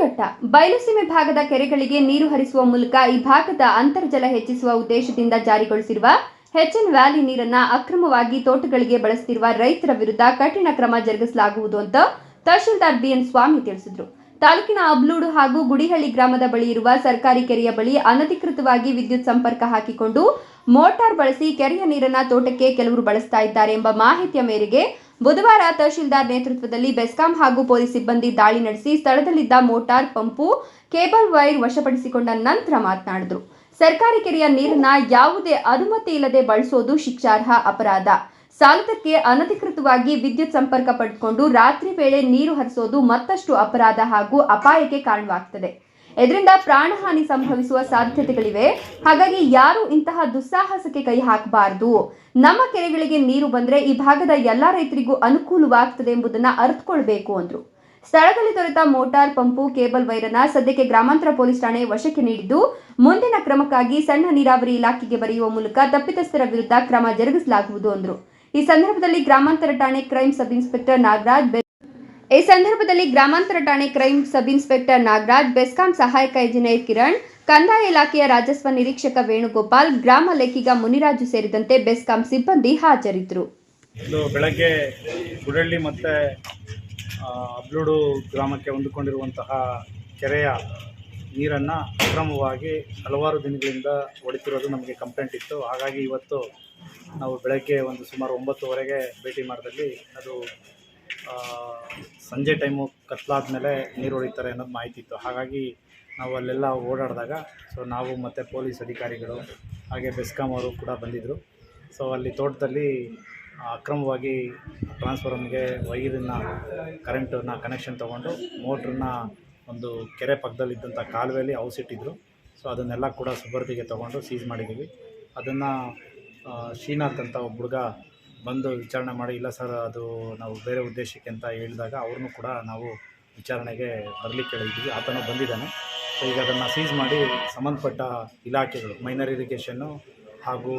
ಶಿಡ್ಲಘಟ್ಟ ಬಯಲುಸೀಮೆ ಭಾಗದ ಕೆರೆಗಳಿಗೆ ನೀರು ಹರಿಸುವ ಮೂಲಕ ಈ ಭಾಗದ ಅಂತರ್ಜಲ ಹೆಚ್ಚಿಸುವ ಉದ್ದೇಶದಿಂದ ಜಾರಿಗೊಳಿಸಿರುವ ಹೆಚ್ಎನ್ ವ್ಯಾಲಿ ನೀರನ್ನ ಅಕ್ರಮವಾಗಿ ತೋಟಗಳಿಗೆ ಬಳಸುತ್ತಿರುವ ರೈತರ ವಿರುದ್ಧ ಕಠಿಣ ಕ್ರಮ ಜರುಗಿಸಲಾಗುವುದು ಅಂತ ತಹಶೀಲ್ದಾರ್ ಬಿಎನ್ ಸ್ವಾಮಿ ತಿಳಿಸಿದರು. ತಾಲೂಕಿನ ಅಬ್ಲೂಡು ಹಾಗೂ ಗುಡಿಹಳ್ಳಿ ಗ್ರಾಮದ ಬಳಿ ಇರುವ ಸರ್ಕಾರಿ ಕೆರೆಯ ಬಳಿ ಅನಧಿಕೃತವಾಗಿ ವಿದ್ಯುತ್ ಸಂಪರ್ಕ ಹಾಕಿಕೊಂಡು ಮೋಟಾರ್ ಬಳಸಿ ಕೆರೆಯ ನೀರನ್ನ ತೋಟಕ್ಕೆ ಕೆಲವರು ಬಳಸ್ತಾ ಇದ್ದಾರೆ ಎಂಬ ಮಾಹಿತಿಯ ಮೇರೆಗೆ ಬುಧವಾರ ತಹಶೀಲ್ದಾರ್ ನೇತೃತ್ವದಲ್ಲಿ ಬೆಸ್ಕಾಂ ಹಾಗೂ ಪೊಲೀಸ್ ಸಿಬ್ಬಂದಿ ದಾಳಿ ನಡೆಸಿ ಸ್ಥಳದಲ್ಲಿದ್ದ ಮೋಟಾರ್ ಪಂಪು, ಕೇಬಲ್ ವೈರ್ ವಶಪಡಿಸಿಕೊಂಡ ನಂತರ ಮಾತನಾಡಿದರು. ಸರ್ಕಾರಿ ಕೆರೆಯ ನೀರನ್ನ ಯಾವುದೇ ಅನುಮತಿ ಇಲ್ಲದೆ ಬಳಸೋದು ಶಿಕ್ಷಾರ್ಹ ಅಪರಾಧ. ಸಾಲದಕ್ಕೆ ಅನಧಿಕೃತವಾಗಿ ವಿದ್ಯುತ್ ಸಂಪರ್ಕ ಪಡೆದುಕೊಂಡು ರಾತ್ರಿ ವೇಳೆ ನೀರು ಹರಿಸೋದು ಮತ್ತಷ್ಟು ಅಪರಾಧ ಹಾಗೂ ಅಪಾಯಕ್ಕೆ ಕಾರಣವಾಗ್ತದೆ. ಇದರಿಂದ ಪ್ರಾಣಹಾನಿ ಸಂಭವಿಸುವ ಸಾಧ್ಯತೆಗಳಿವೆ. ಹಾಗಾಗಿ ಯಾರು ಇಂತಹ ದುಸ್ಸಾಹಸಕ್ಕೆ ಕೈ ಹಾಕಬಾರದು. ನಮ್ಮ ಕೆರೆಗಳಿಗೆ ನೀರು ಬಂದ್ರೆ ಈ ಭಾಗದ ಎಲ್ಲಾ ರೈತರಿಗೂ ಅನುಕೂಲವಾಗ್ತದೆ ಎಂಬುದನ್ನ ಅರ್ಥಕೊಳ್ಬೇಕು ಅಂದ್ರು. ಸ್ಥಳದಲ್ಲಿ ದೊರೆತ ಮೋಟಾರ್ ಪಂಪು, ಕೇಬಲ್ ವೈರನ್ನ ಸದ್ಯಕ್ಕೆ ಗ್ರಾಮಾಂತರ ಪೊಲೀಸ್ ಠಾಣೆ ವಶಕ್ಕೆ ನೀಡಿದ್ದು, ಮುಂದಿನ ಕ್ರಮಕ್ಕಾಗಿ ಸಣ್ಣ ನೀರಾವರಿ ಇಲಾಖೆಗೆ ಬರೆಯುವ ಮೂಲಕ ತಪ್ಪಿತಸ್ಥರ ವಿರುದ್ಧ ಕ್ರಮ ಜರುಗಿಸಲಾಗುವುದು ಅಂದ್ರು. ಈ ಸಂದರ್ಭದಲ್ಲಿ ಗ್ರಾಮಾಂತರ ಠಾಣೆ ಕ್ರೈಮ್ ಸಬ್ ಇನ್ಸ್ಪೆಕ್ಟರ್ ನಾಗರಾಜ್ ಈ ಸಂದರ್ಭದಲ್ಲಿ ಗ್ರಾಮಾಂತರ ಠಾಣೆ crime sub inspector Nagaraj, BESCOM ಸಹಾಯಕ ಇಂಜಿನಿಯರ್ ಕಿರಣ್, ಕಂದಾಯ ಇಲಾಖೆಯ ರಾಜಸ್ವ ನಿರೀಕ್ಷಕ ವೇಣುಗೋಪಾಲ್, ಗ್ರಾಮ ಲೆಕ್ಕಿಗ ಮುನಿರಾಜು ಸೇರಿದಂತೆ ಬೆಸ್ಕಾಂ ಸಿಬ್ಬಂದಿ ಹಾಜರಿದ್ದರು. ಬೆಳಗ್ಗೆ ಗುಡಳ್ಳಿ ಮತ್ತು ಅಬ್ಲೂಡು ಗ್ರಾಮಕ್ಕೆ ಹೊಂದಿಕೊಂಡಿರುವಂತಹ ಕೆರೆಯ ನೀರನ್ನು ಅಕ್ರಮವಾಗಿ ಹಲವಾರು ದಿನಗಳಿಂದ ಹೊಡಿತಿರೋದು ನಮಗೆ ಕಂಪ್ಲೇಂಟ್ ಇತ್ತು. ಹಾಗಾಗಿ ಇವತ್ತು ನಾವು ಬೆಳಗ್ಗೆ ಒಂದು ಸುಮಾರು ಒಂಬತ್ತುವರೆಗೆ ಭೇಟಿ ಮಾಡಿದಲ್ಲಿ ಅದು ಸಂಜೆ ಟೈಮು ಕತ್ಲಾದ ಮೇಲೆ ನೀರು ಹೊಡಿತಾರೆ ಅನ್ನೋದು ಮಾಹಿತಿ ಇತ್ತು. ಹಾಗಾಗಿ ನಾವು ಅಲ್ಲೆಲ್ಲ ಓಡಾಡಿದಾಗ ಸೊ ನಾವು ಮತ್ತು ಪೊಲೀಸ್ ಅಧಿಕಾರಿಗಳು, ಹಾಗೆ ಬೆಸ್ಕಾಂ ಅವರು ಕೂಡ ಬಂದಿದ್ದರು ಸೊ ಅಲ್ಲಿ ತೋಟದಲ್ಲಿ ಅಕ್ರಮವಾಗಿ ಟ್ರಾನ್ಸ್ಫಾರ್ಮ್ಗೆ ವೈರನ್ನು ಕರೆಂಟನ್ನು ಕನೆಕ್ಷನ್ ತೊಗೊಂಡು ಮೋಟ್ರನ್ನ ಒಂದು ಕೆರೆ ಪಕ್ಕದಲ್ಲಿದ್ದಂಥ ಕಾಲುವೆಯಲ್ಲಿ ಔಸಿಟ್ಟಿದ್ರು ಸೊ ಅದನ್ನೆಲ್ಲ ಕೂಡ ಸುಬರ್ದಿಗೆ ತೊಗೊಂಡು ಸೀಸ್ ಮಾಡಿದ್ದೀವಿ. ಅದನ್ನು ಶ್ರೀನಾಥ್ ಅಂತ ಒಬ್ಬ ಹುಡುಗ ಬಂದು ವಿಚಾರಣೆ ಮಾಡಿ, ಇಲ್ಲ ಸರ್, ಅದು ನಾವು ಬೇರೆ ಉದ್ದೇಶಕ್ಕೆ ಅಂತ ಹೇಳಿದಾಗ ಅವ್ರನ್ನೂ ಕೂಡ ನಾವು ವಿಚಾರಣೆಗೆ ಬರಲಿಕ್ಕೆ ಹೇಳಿದ್ದೀವಿ ಆತನು ಬಂದಿದ್ದಾನೆ. ಸೊ ಈಗ ಅದನ್ನು ಸೀಸ್ ಮಾಡಿ ಸಂಬಂಧಪಟ್ಟ ಇಲಾಖೆಗಳು ಮೈನರ್ ಇರಿಗೇಷನ್ನು ಹಾಗೂ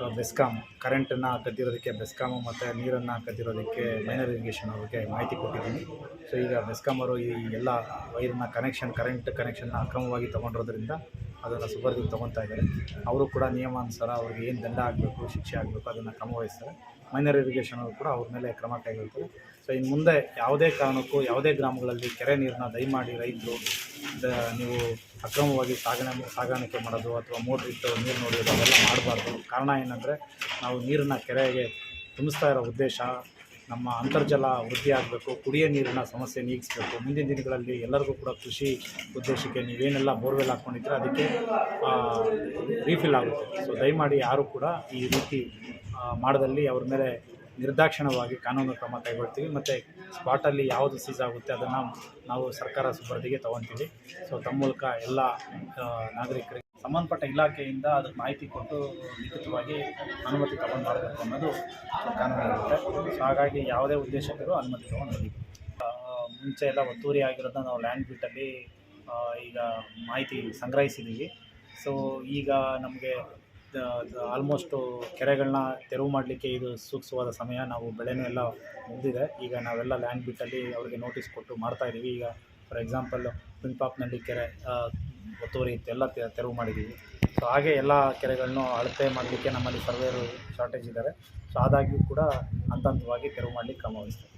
ಬೆಸ್ಕಾಮ್ ಬೆಸ್ಕಾಂ ಕರೆಂಟನ್ನು ಕದ್ದಿರೋದಕ್ಕೆ ಬೆಸ್ಕಾಮು ಮತ್ತು ನೀರನ್ನು ಕದ್ದಿರೋದಕ್ಕೆ ಮೈನರ್ ಇರಿಗೇಷನ್ ಅವ್ರಿಗೆ ಮಾಹಿತಿ ಕೊಟ್ಟಿದ್ದೀನಿ. ಸೊ ಈಗ ಬೆಸ್ಕಾಂ ಅವರು ಈ ಎಲ್ಲ ವೈರನ್ನ ಕನೆಕ್ಷನ್ ಕರೆಂಟ್ ಕನೆಕ್ಷನ್ನ ಅಕ್ರಮವಾಗಿ ತೊಗೊಂಡಿರೋದ್ರಿಂದ ಅದನ್ನು ಸುಪರ್ದಿಗೆ ತೊಗೊತಾ ಇದ್ದಾರೆ. ಅವರು ಕೂಡ ನಿಯಮಾನುಸಾರ ಅವ್ರಿಗೆ ಏನು ದಂಡ ಆಗಬೇಕು, ಶಿಕ್ಷೆ ಆಗಬೇಕು ಅದನ್ನು ಕ್ರಮ ವಹಿಸ್ತಾರೆ. ಮೈನರ್ ಇರಿಗೇಷನ್ ಅವರು ಕೂಡ ಅವ್ರ ಮೇಲೆ ಕ್ರಮ ಕೈಗೊಳ್ತಾರೆ. ಸೊ ಇನ್ನು ಮುಂದೆ ಯಾವುದೇ ಕಾರಣಕ್ಕೂ ಯಾವುದೇ ಗ್ರಾಮಗಳಲ್ಲಿ ಕೆರೆ ನೀರನ್ನ ದಯಮಾಡಿ ರೈತರು ನೀವು ಅಕ್ರಮವಾಗಿ ಸಾಗಣೆ ಸಾಗಾಣಿಕೆ ಮಾಡೋದು ಅಥವಾ ಮೋಟ್ರ್ ಇಟ್ಟು ನೀರು ನೋಡೋದು ಅವೆಲ್ಲ ಮಾಡಬಾರ್ದು. ಕಾರಣ ಏನಂದರೆ ನಾವು ನೀರನ್ನ ಕೆರೆಗೆ ತುಂಬಿಸ್ತಾ ಇರೋ ಉದ್ದೇಶ ನಮ್ಮ ಅಂತರ್ಜಲ ವೃದ್ಧಿ ಆಗಬೇಕು, ಕುಡಿಯೋ ನೀರಿನ ಸಮಸ್ಯೆ ನೀಗಿಸಬೇಕು, ಮುಂದಿನ ದಿನಗಳಲ್ಲಿ ಎಲ್ಲರಿಗೂ ಕೂಡ ಕೃಷಿ ಉದ್ದೇಶಕ್ಕೆ ನೀವೇನೆಲ್ಲ ಬೋರ್ವೆಲ್ ಹಾಕ್ಕೊಂಡಿದ್ರೆ ಅದಕ್ಕೆ ರೀಫಿಲ್ ಆಗುತ್ತೆ. ಸೊ ದಯಮಾಡಿ ಯಾರು ಕೂಡ ಈ ರೀತಿ ಮಾಡದಲ್ಲಿ ಅವ್ರ ಮೇಲೆ ನಿರ್ದಾಕ್ಷಿಣ್ಯವಾಗಿ ಕಾನೂನು ಕ್ರಮ ಕೈಗೊಳ್ತೀವಿ. ಮತ್ತು ಸ್ಪಾಟಲ್ಲಿ ಯಾವುದು ಸೀಸ್ ಆಗುತ್ತೆ ಅದನ್ನು ನಾವು ಸರ್ಕಾರ ಸುಪರ್ದಿಗೆ ತೊಗೊತೀವಿ. ಸೊ ತಮ್ಮ ಮೂಲಕ ಎಲ್ಲ ನಾಗರಿಕರಿಗೆ ಸಂಬಂಧಪಟ್ಟ ಇಲಾಖೆಯಿಂದ ಅದಕ್ಕೆ ಮಾಹಿತಿ ಕೊಟ್ಟು ಲಿಖಿತವಾಗಿ ಅನುಮತಿ ತಗೊಂಡು ಮಾಡಬೇಕು ಅನ್ನೋದು ಕಾನೂನು ಇರುತ್ತೆ ಸೊ ಹಾಗಾಗಿ ಯಾವುದೇ ಉದ್ದೇಶಕ್ಕೂ ಅನುಮತಿ ತಗೊಂಡು ಹೋಗಿ ಮುಂಚೆ ಎಲ್ಲ ಒತ್ತುವರಿ ಆಗಿರೋದನ್ನ ನಾವು ಲ್ಯಾಂಡ್ ಬಿಟ್ಟಲ್ಲಿ ಈಗ ಮಾಹಿತಿ ಸಂಗ್ರಹಿಸಿದ್ದೀವಿ ಸೊ ಈಗ ನಮಗೆ ಆಲ್ಮೋಸ್ಟು ಕೆರೆಗಳನ್ನ ತೆರವು ಮಾಡಲಿಕ್ಕೆ ಇದು ಸೂಕ್ತವಾದ ಸಮಯ, ನಾವು ಬೆಳೆನೂ ಎಲ್ಲ ಮುಗಿದಿದೆ. ಈಗ ನಾವೆಲ್ಲ ಲ್ಯಾಂಡ್ ಬಿಟ್ಟಲ್ಲಿ ಅವರಿಗೆ ನೋಟಿಸ್ ಕೊಟ್ಟು ಮಾಡ್ತಾಯಿದ್ದೀವಿ ಈಗ ಫಾರ್ ಎಕ್ಸಾಂಪಲ್ ಪಿಂಪಾಪ್ನಲ್ಲಿ ಕೆರೆ ಒತ್ತುವರಿ ಇತ್ತು, ಎಲ್ಲ ತೆರವು ಮಾಡಿದ್ದೀವಿ. ಸೊ ಹಾಗೆ ಎಲ್ಲ ಕೆರೆಗಳನ್ನು ಅಳತೆ ಮಾಡಲಿಕ್ಕೆ ನಮ್ಮಲ್ಲಿ ಸರ್ವೇರು ಶಾರ್ಟೇಜ್ ಇದ್ದಾರೆ. ಸೊ ಆದಾಗ್ಯೂ ಕೂಡ ಹಂತ ಹಂತವಾಗಿ ತೆರವು ಮಾಡಲಿಕ್ಕೆ ಕ್ರಮ ವಹಿಸ್ತೀವಿ